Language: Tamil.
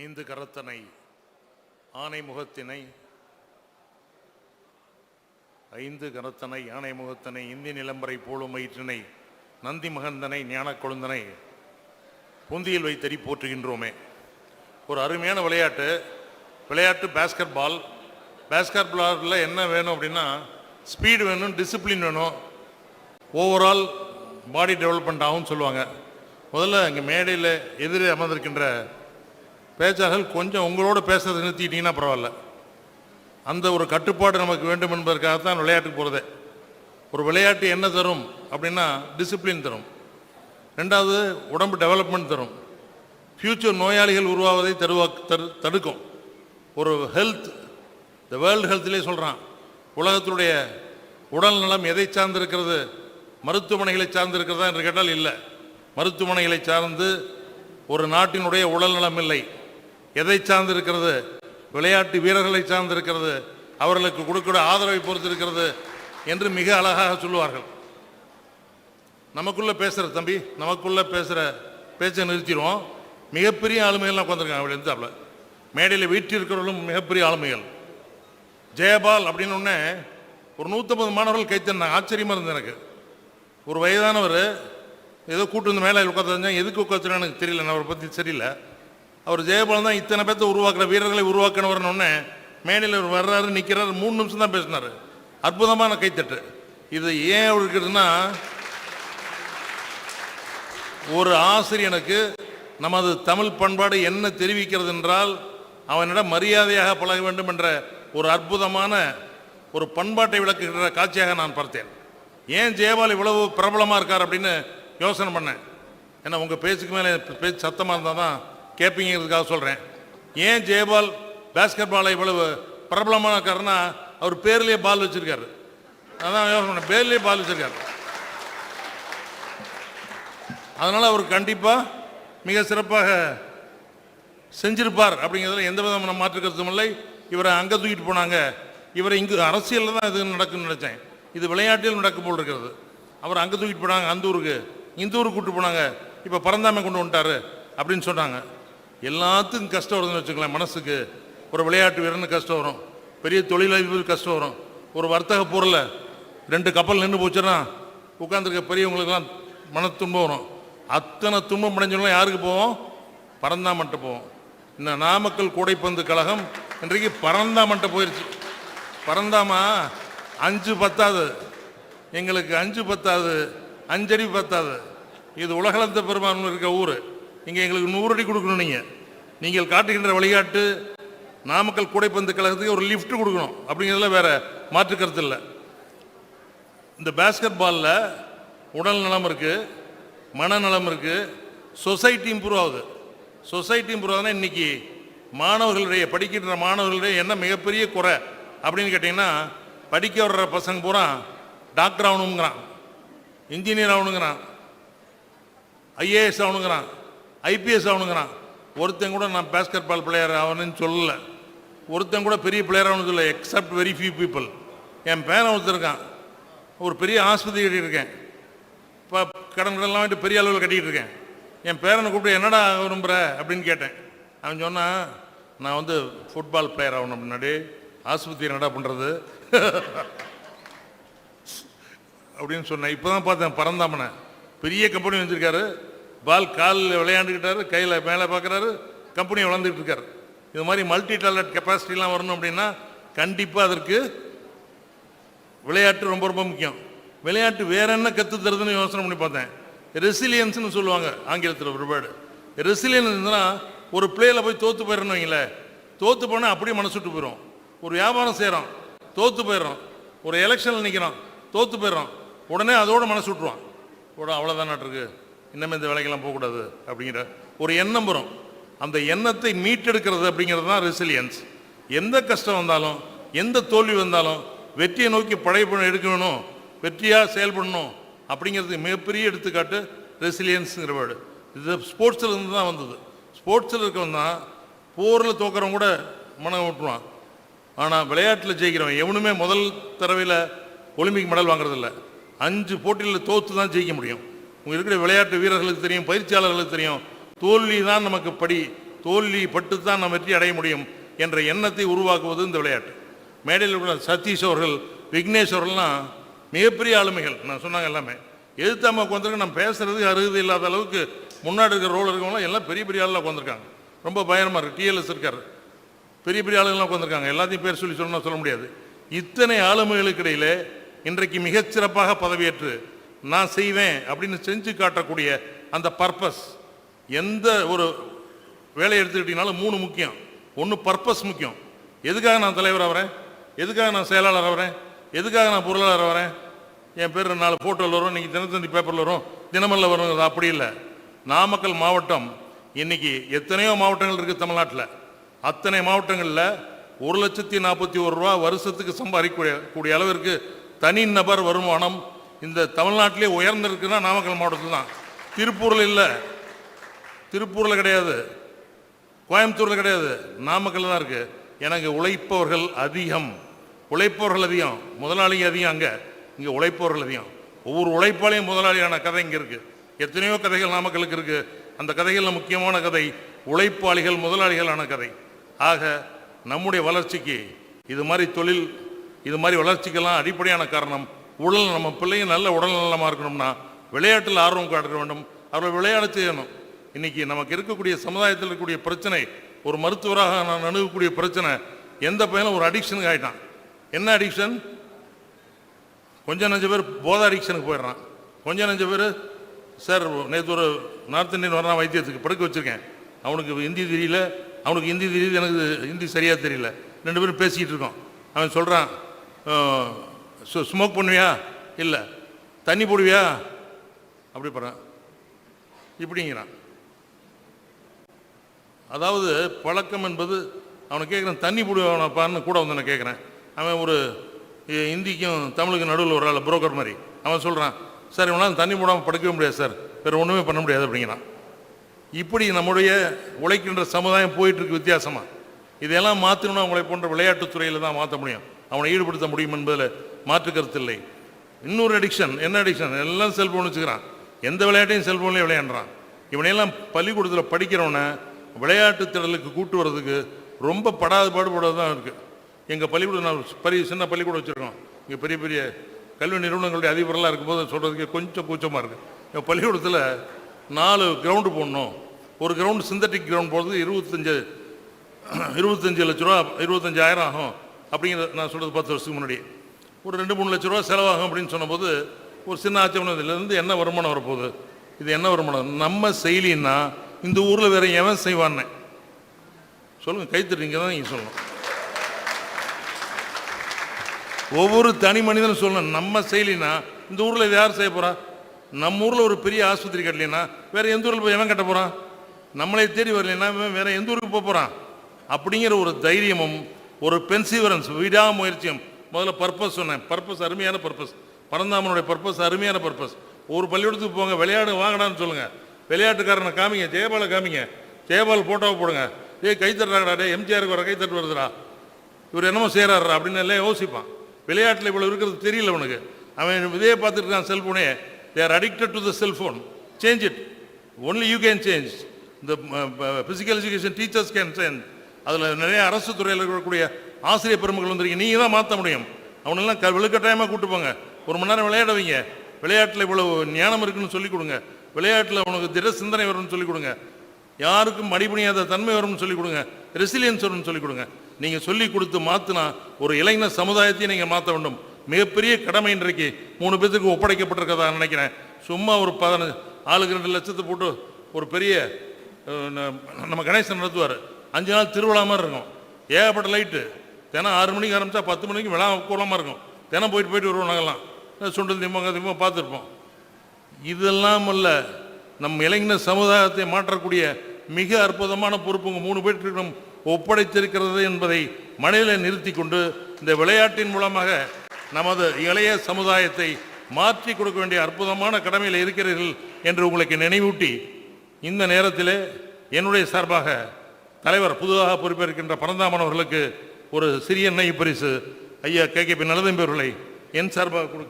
ஐந்து கரத்தனை ஆனை முகத்தினை ஐந்து கரத்தனை யானை முகத்தனை இந்தி நிலம்பரை போலும் வயிற்றினை நந்தி மகந்தனை ஞான கொழுந்தனை புந்தியில் வைத்தறி போற்றுகின்றோமே. ஒரு அருமையான விளையாட்டு. விளையாட்டு பேஸ்கெட் பால் பேஸ்கெட் பாலில் என்ன வேணும் அப்படின்னா ஸ்பீடு வேணும் டிசிப்ளின் வேணும். ஓவரால் பாடி டெவலப்மெண்ட் ஆகும்னு சொல்லுவாங்க. முதல்ல இங்கே மேடையில் எதிரே அமர்ந்திருக்கின்ற பேச்சாளர்கள் கொஞ்சம் உங்களோட பேசுறதை நிறுத்திட்டீங்கன்னா பரவாயில்ல. அந்த ஒரு கட்டுப்பாடு நமக்கு வேண்டும் என்பதற்காகத்தான் விளையாட்டுக்கு போகிறதே ஒரு விளையாட்டு என்ன தரும் அப்படின்னா டிசிப்ளின் தரும். ரெண்டாவது உடம்பு டெவலப்மெண்ட் தரும். ஃப்யூச்சர் நோயாளிகள் உருவாவதை தருவா தரு தடுக்கும். ஒரு ஹெல்த் இந்த வேர்ல்டு ஹெல்த்லேயே சொல்கிறான் உலகத்தினுடைய உடல் நலம் எதை சார்ந்திருக்கிறது? மருத்துவமனைகளை சார்ந்திருக்கிறதா என்று கேட்டால் இல்லை. மருத்துவமனைகளை சார்ந்து ஒரு நாட்டினுடைய உடல் நலம் இல்லை. எதை சார்ந்திருக்கிறது? விளையாட்டு வீரர்களை சார்ந்திருக்கிறது. அவர்களுக்கு கொடுக்கிற ஆதரவை பொறுத்து இருக்கிறது என்று மிக அழகாக சொல்லுவார்கள். நமக்குள்ளே பேசுகிற தம்பி நமக்குள்ளே பேசுகிற பேச்சை நிறுத்திடுவோம். மிகப்பெரிய ஆளுமைகள்லாம் உட்காந்துருக்காங்க அவள் இருந்தாப்புல மேடையில் வீட்டிருக்கிறவர்களும் மிகப்பெரிய ஆளுமைகள். ஜெயபால் அப்படின்னு ஒரு நூற்றம்பது மாணவர்கள் கைத்தந்தாங்க ஆச்சரியமாக இருந்தது எனக்கு. ஒரு வயதானவர் ஏதோ கூட்டு வந்து மேலே உட்காந்து எதுக்கு உட்காந்துன்னு எனக்கு தெரியல. நான் அவரை பற்றி சரியில்லை. அவர் ஜெயபாலன் தான் இத்தனை பேர்த்த உருவாக்குற வீரர்களை உருவாக்கினவர்னு உடனே மேடையில் அவர் வர்றாரு நிற்கிறாரு மூணு நிமிஷம் தான் பேசினார். அற்புதமான கைத்தட்டு. இது ஏன் இருக்குதுன்னா ஒரு ஆசிரியனுக்கு நமது தமிழ் பண்பாடு என்ன தெரிவிக்கிறது என்றால் அவனிடம் மரியாதையாக பழக வேண்டும் என்ற ஒரு அற்புதமான ஒரு பண்பாட்டை விளக்குகின்ற காட்சியாக நான் பார்த்தேன். ஏன் ஜெயபால் இவ்வளவு பிரபலமாக இருக்கார் அப்படின்னு யோசனை பண்ணேன். ஏன்னா உங்கள் பேச்சுக்கு மேலே பேச்சு சத்தமாக இருந்தால் தான் கேட்பீங்கிறதுக்காக சொல்கிறேன் ஏன் ஜெயபால் பேஸ்கெட் பாலை இவ்வளவு பிரபலமான இருக்காருன்னா அவர் பேர்லேயே பால் வச்சிருக்காரு. அதான் யோசனை பேர்லேயே பால் வச்சிருக்காரு. அதனால் அவர் கண்டிப்பாக மிக சிறப்பாக செஞ்சிருப்பார் அப்படிங்கிறதுல எந்த விதமான மாற்று கருத்தும் இல்லை. இவரை அங்கே தூக்கிட்டு போனாங்க. இவரை இங்கு அரசியலில் தான் இது நடக்கும்னு நினச்சேன். இது விளையாட்டில் நடக்கும் போல் இருக்கிறது. அவர் அங்கே தூக்கிட்டு போனாங்க. அந்த ஊருக்கு இந்த ஊருக்கு கூப்பிட்டு போனாங்க. இப்போ பரந்தாமை கொண்டு வந்துட்டாரு அப்படின்னு சொன்னாங்க. எல்லாத்துக்கும் கஷ்டம் வருதுன்னு வச்சுக்கலாம் மனசுக்கு. ஒரு விளையாட்டு வீரனுக்கு கஷ்டம் வரும். பெரிய தொழிலதிபருக்கு கஷ்டம் வரும். ஒரு வர்த்தக பொருளை ரெண்டு கப்பல் நின்று போச்சுன்னா உட்காந்துருக்க பெரியவங்களுக்கெல்லாம் மன துன்பம் வரும். அத்தனை துன்பம் அடைஞ்சவங்களாம் யாருக்கு போவோம்? பரந்தாமன்ட்ட போவோம். இந்த நாமக்கல் கூடைப்பந்து கழகம் இன்றைக்கு பரந்தாமன்ட்ட போயிடுச்சு பரந்தாமா அஞ்சு பத்தாது எங்களுக்கு அஞ்சு பத்தாது அஞ்சடி பத்தாது இது உலகளந்த பெருமான் இருக்க ஊர். இங்கே எங்களுக்கு நூறு அடி கொடுக்கணும் நீங்கள் நீங்கள் காட்டுகின்ற வழிகாட்டு நாமக்கல் கூடைப்பந்து கழகத்துக்கு ஒரு லிஃப்ட் கொடுக்கணும். அப்படிங்கிறதுல வேற மாற்று கருத்து இல்லை. இந்த பேஸ்கெட் பாலில் உடல் நலம் இருக்குது மனநலம் இருக்குது சொசைட்டி இம்ப்ரூவ் ஆகுது. சொசைட்டி இம்ப்ரூவ் ஆகுதுன்னா இன்னைக்கு மாணவர்களுடைய படிக்கின்ற மாணவர்களுடைய என்ன மிகப்பெரிய குறை. அப்படின்னு கேட்டிங்கன்னா படிக்க வர்ற பசங்க பூரா டாக்டர் ஆகணுங்கிறான். இன்ஜினியர் ஆகணுங்கிறான். ஐஏஎஸ் ஆகணுங்கிறான். ஐபிஎஸ் ஆகணுங்கிறான் ஒருத்தன் கூட நான் பேஸ்கெட் பால் பிளேயர் ஆகணும்னு சொல்லலை. ஒருத்தன் கூட பெரிய பிளேயர் ஆகணும்னு சொல்லலை எக்ஸப்ட் வெரி ஃபியூ பீப்புள் என் பேரன் ஒருத்தன் இருக்கான். ஒரு பெரிய ஆஸ்பத்திரி கட்டிட்டு இருக்கேன் இப்போ கடன் கடன்லாம் வாங்கிட்டு பெரிய அளவில் கட்டிக்கிட்டு இருக்கேன். என் பேரனை கூப்பிட்டு என்னடா விரும்புகிற அப்படின்னு கேட்டேன். அவன் சொன்னான் நான் வந்து ஃபுட்பால் பிளேயர் ஆகணும் முன்னாடி. ஆஸ்பத்திரி என்னடா பண்ணுறது அப்படின்னு சொன்னேன். இப்போ தான் பார்த்தேன் பரந்தாமனை. பெரிய கம்பெனி வச்சிருக்காரு. பால் காலில் விளையாண்டுக்கிட்டாரு கையில் மேலே பார்க்குறாரு கம்பெனி வளர்ந்துட்டு இருக்காரு. இது மாதிரி மல்டி டேலண்ட் கெப்பாசிட்டிலாம் வரணும் அப்படின்னா கண்டிப்பாக அதற்கு விளையாட்டு ரொம்ப ரொம்ப முக்கியம். விளையாட்டு வேற என்ன கற்று தருதுன்னு யோசனை பண்ணி பார்த்தேன். ரெசிலியன்ஸ்னு சொல்லுவாங்க ஆங்கிலத்தில் ஒரு வேர்டு ஒரு பிளேயில் போய் தோற்று போயிடணும் வைங்களேன். தோற்று போனால் அப்படியே மனசு விட்டு போயிடும் ஒரு வியாபாரம் செய்கிறோம் தோற்று போயிடுறோம். ஒரு எலெக்ஷனில் நிற்கிறோம் தோற்று போயிடுறோம். உடனே அதோட மனசு விட்டுருவான். கூட அவ்வளோதான் இருக்கு இன்னமே இந்த வேலைக்கெல்லாம் போகக்கூடாது அப்படிங்கிற ஒரு எண்ணம் வரும். அந்த எண்ணத்தை மீட்டெடுக்கிறது அப்படிங்கிறது தான் ரெசிலியன்ஸ் எந்த கஷ்டம் வந்தாலும் எந்த தோல்வி வந்தாலும் வெற்றியை நோக்கி படைப்பு எடுக்கணும் வெற்றியாக செயல்படணும் அப்படிங்கிறதுக்கு மிகப்பெரிய எடுத்துக்காட்டு ரெசிலியன்ஸுங்கிற வேர்டு இது ஸ்போர்ட்ஸில் இருந்து தான் வந்தது. ஸ்போர்ட்ஸில் இருக்கவன் தான் போரில் தோக்கிறவன் கூட மனம் விட்டுருவான் ஆனால் விளையாட்டில் ஜெயிக்கிறவன் எவனுமே முதல் தடவையில் ஒலிம்பிக் மெடல் வாங்குறதில்ல. அஞ்சு போட்டியில் தோற்று தான் ஜெயிக்க முடியும். உங்கள் இருக்கிற விளையாட்டு வீரர்களுக்கு தெரியும் பயிற்சியாளர்களுக்கு தெரியும். தோல்வி தான் நமக்கு படி தோல்வி பட்டு தான் நாம் வெற்றி அடைய முடியும் என்ற எண்ணத்தை உருவாக்குவது இந்த விளையாட்டு. மேடையில் உள்ள சதீஷ் அவர்கள் விக்னேஷ் அவர்கள்லாம் மிகப்பெரிய ஆளுமைகள். நான் சொன்னாங்க எல்லாமே. எதிர்த்தாம உட்காந்துருக்கு? நம்ம பேசுறதுக்கு அருகதை இல்லாத அளவுக்கு முன்னாடி இருக்கிற ரோல் இருக்கவங்களாம் எல்லாம் பெரிய பெரிய ஆளுலாம் உட்காந்துருக்காங்க. ரொம்ப பயமாக இருக்குது டிஎல்எஸ் இருக்கார். பெரிய பெரிய ஆளுங்கள்லாம் உட்காந்துருக்காங்க. எல்லாத்தையும் பேர் சொல்லி சொல்லணும் சொல்ல முடியாது. இத்தனை ஆளுமைகளுக்கு இடையிலே இன்றைக்கு மிகச்சிறப்பாக பதவியேற்று நான் செய்வேன் அப்படின்னு செஞ்சு காட்டக்கூடிய அந்த பர்பஸ் எந்த ஒரு வேலையை எடுத்துக்கிட்டீங்கனாலும் மூணு முக்கியம். ஒன்று பர்பஸ் முக்கியம். எதுக்காக நான் தலைவர் ஆகிறேன் எதுக்காக நான் செயலாளர் ஆகிறேன் எதுக்காக நான் பொருளாளர் வரேன் என் பேர் நாலு ஃபோட்டோவில் வரும். இன்றைக்கி தினத்தந்தி பேப்பரில் வரும். தினமல்ல வரும். அது அப்படி இல்லை. நாமக்கல் மாவட்டம் இன்னைக்கு எத்தனையோ மாவட்டங்கள் இருக்குது தமிழ்நாட்டில். அத்தனை மாவட்டங்களில் ஒரு லட்சத்தி நாற்பத்தி ஒரு ரூபா வருஷத்துக்கு சம்பாதிக்கக்கூடிய கூடிய அளவிற்கு தனி நபர் வருமானம் இந்த தமிழ்நாட்டிலே உயர்ந்திருக்குன்னா நாமக்கல் மாவட்டத்தில் தான். திருப்பூரில் இல்லை. திருப்பூரில் கிடையாது. கோயம்புத்தூரில் கிடையாது. நாமக்கல் தான் இருக்குது எனக்கு உழைப்பவர்கள் அதிகம். உழைப்பவர்கள் அதிகம். முதலாளிங்க அதிகம் அங்கே. இங்கே உழைப்பவர்கள் அதிகம். ஒவ்வொரு உழைப்பாளையும் முதலாளியான கதை இங்கே இருக்குது எத்தனையோ கதைகள் நாமக்கலுக்கு இருக்குது அந்த கதைகளில் முக்கியமான கதை உழைப்பாளிகள் முதலாளிகளான கதை. ஆக நம்முடைய வளர்ச்சிக்கு இது மாதிரி தொழில் இது மாதிரி வளர்ச்சிக்கெல்லாம் அடிப்படையான காரணம் உடல் நம்ம பிள்ளைங்க நல்ல உடல் நலமாக இருக்கணும்னா விளையாட்டில் ஆர்வம் காட்ட வேண்டும். அவர்களை விளையாட செய்யணும். இன்னைக்கு நமக்கு இருக்கக்கூடிய சமுதாயத்தில் இருக்கக்கூடிய பிரச்சனை ஒரு மருத்துவராக நான் அணுகக்கூடிய பிரச்சனை எந்த பையனும் ஒரு அடிக்ஷனுக்கு ஆயிட்டான். என்ன அடிக்ஷன்? கொஞ்சம் நஞ்ச பேர் போத அடிக்ஷனுக்கு போயிடுறான். கொஞ்சம் நஞ்ச பேர் சார் நேற்று ஒரு நார்த் இந்தியன் வரான் வைத்தியத்துக்கு படுக்க வச்சிருக்கேன். அவனுக்கு ஹிந்தி தெரியல. அவனுக்கு ஹிந்தி தெரியுது எனக்கு ஹிந்தி சரியாக தெரியல. ரெண்டு பேரும் பேசிக்கிட்டு இருக்கோம். அவன் சொல்கிறான் ஸ்மோக் பண்ணுவியா? இல்லை. தண்ணி போடுவியா? அப்படி போகிறான் இப்படிங்கிறான். அதாவது பழக்கம் என்பது அவனை கேட்குறேன் தண்ணி போடுவானப்பான்னு கூட வந்து நான் கேட்குறேன் அவன் ஒரு இந்திக்கும் தமிழுக்கு நடுவில் ஒரு ஆள் புரோக்கர் மாதிரி. அவன் சொல்கிறான் சார் இவனால் தண்ணி போடாமல் படுக்கவே முடியாது சார். வேறு ஒன்றுமே பண்ண முடியாது அப்படிங்கிறான். இப்படி நம்முடைய உழைக்கின்ற சமுதாயம் போயிட்டுருக்கு வித்தியாசமாக இதையெல்லாம் மாற்றணும்னா அவங்களை போன்ற விளையாட்டுத் துறையில் தான் மாற்ற முடியும். அவனை ஈடுபடுத்த முடியும் என்பதில் மாற்று கருத்து இல்லை இன்னொரு அடிக்ஷன் என்ன அடிக்ஷன் எல்லாம் செல்ஃபோன் வச்சுக்கிறான். எந்த விளையாட்டையும் செல்ஃபோன்லேயே விளையாடுறான். இவனையெல்லாம் பள்ளிக்கூடத்தில் படிக்கிறவனை விளையாட்டு திடலுக்கு கூட்டு வர்றதுக்கு ரொம்ப படாத பாடுபடாது தான் இருக்குது எங்கள் பள்ளிக்கூடம் நான் பெரிய சின்ன பள்ளிக்கூடம் வச்சுருக்கோம். இங்கே பெரிய பெரிய கல்வி நிறுவனங்களுடைய அதிபரெல்லாம் இருக்கும்போது சொல்கிறதுக்கு கொஞ்சம் கூச்சமாக இருக்குது எங்கள் பள்ளிக்கூடத்தில் நாலு கிரவுண்டு போடணும். ஒரு கிரவுண்டு சிந்தட்டிக் கிரவுண்ட் போடுறது இருபத்தஞ்சு இருபத்தஞ்சு லட்ச ரூபா இருபத்தஞ்சாயிரம் ஆகும். அப்படிங்கிற நான் சொல்கிறது பத்து வருஷத்துக்கு முன்னாடி. ஒரு ரெண்டு மூணு லட்ச ரூபா செலவாகும் அப்படின்னு சொன்னபோது ஒரு சின்ன ஆச்சரியம் என்ன வருமானம் வரப்போகுது? இது என்ன வருமானம்? நம்ம செயலின்னா இந்த ஊரில் வேற எவன் செய்வான்னு? சொல்லுங்க கைத்தறீங்க தான் நீங்கள் சொல்லணும். ஒவ்வொரு தனி மனிதனும் சொல்லணும் நம்ம செயலினா இந்த ஊரில் இது யார் செய்ய போகிறா நம்ம ஊரில் ஒரு பெரிய ஆஸ்பத்திரி கட்டலைன்னா வேற எந்த ஊரில் போய் எவன் கட்ட போகிறான் நம்மளை தேடி வரலைன்னா இவன் வேற எந்த ஊருக்கு போக போகிறான் அப்படிங்கிற ஒரு தைரியமும் ஒரு பென்சிவரன்ஸ் விடாமுயற்சியும் முதல்ல பர்பஸ் சொன்னேன். பர்பஸ் அருமையான பர்பஸ் பரந்தாமனுடைய பர்பஸ் அருமையான பர்பஸ் ஒரு பள்ளிக்கூடத்துக்கு போங்க விளையாடு வாங்கடான்னு சொல்லுங்கள் விளையாட்டுக்காரனை காமிங்க ஜெயபாலை காமிங்க. ஜெயபால் ஃபோட்டோவை போடுங்க. ஏய் கை தட்டுறாங்கடா டே எம்ஜிஆருக்கு வர கை தட்டு வருதுடா. இவர் என்னமோ செய்கிறாரு அப்படின்னு எல்லாம் யோசிப்பான். விளையாட்டில் இவ்வளோ இருக்கிறது தெரியல உனக்கு அவன் இதே பார்த்துட்டு இருக்கான் செல்ஃபோனே they're addicted to the cellphone change it only you can change இந்த physical education teachers can change அதில் நிறைய அரசு துறையில் இருக்கக்கூடிய ஆசிரியர் பெருமக்கள் வந்திருக்கீங்க. நீங்கள் தான் மாற்ற முடியும். அவனெல்லாம் க விழுக்கட்டாயமாக கூட்டு போங்க. ஒரு மணி நேரம் விளையாட வைங்க விளையாட்டில் இவ்வளோ ஞானம் இருக்குன்னு சொல்லிக் கொடுங்க. விளையாட்டில் அவனுக்கு திட சிந்தனை வரும்னு சொல்லிக் கொடுங்க. யாருக்கும் மடிபணியாத தன்மை வரும்னு சொல்லிக் கொடுங்க. ரெசிலியன்ஸ் வரும்னு சொல்லிக் கொடுங்க. நீங்கள் சொல்லி கொடுத்து மாற்றினா ஒரு இளைஞர் சமுதாயத்தையும் நீங்கள் மாற்ற வேண்டும். மிகப்பெரிய கடமை இன்றைக்கு மூணு பேத்துக்கு ஒப்படைக்கப்பட்டிருக்கதா நினைக்கிறேன். சும்மா ஒரு பதினஞ்சு ஆளுக்கு ரெண்டு லட்சத்தை போட்டு ஒரு பெரிய நம்ம கணேசன் நடத்துவார். அஞ்சு நாள் திருவிழா மாதிரி இருக்கும். ஏகப்பட்ட லைட்டு தினம் ஆறு மணிக்கு ஆரம்பிச்சா பத்து மணிக்கு விழா கூலமாக இருக்கும். தினம் போயிட்டு போயிட்டு வருவோம் நாங்கள்லாம் சுண்டல் திம்பங்க திம்பம் பார்த்துருப்போம். இதெல்லாம் அல்ல நம் இளைஞர் சமுதாயத்தை மாற்றக்கூடிய மிக அற்புதமான பொறுப்புங்க மூணு பேர்த்திடம் ஒப்படைத்திருக்கிறது என்பதை மனதில் நிறுத்தி கொண்டு இந்த விளையாட்டின் மூலமாக நமது இளைய சமுதாயத்தை மாற்றி கொடுக்க வேண்டிய அற்புதமான கடமையில் இருக்கிறீர்கள் என்று உங்களுக்கு நினைவூட்டி இந்த நேரத்திலே என்னுடைய சார்பாக தலைவர் புதுதாக பொறுப்பேற்கின்ற பரந்தாமன் அவர்களுக்கு ஒரு சிறிய நெய் பரிசு. ஐயா கே கே பி நல்லதம்பி அவர்களை என் சார்பாக கொடு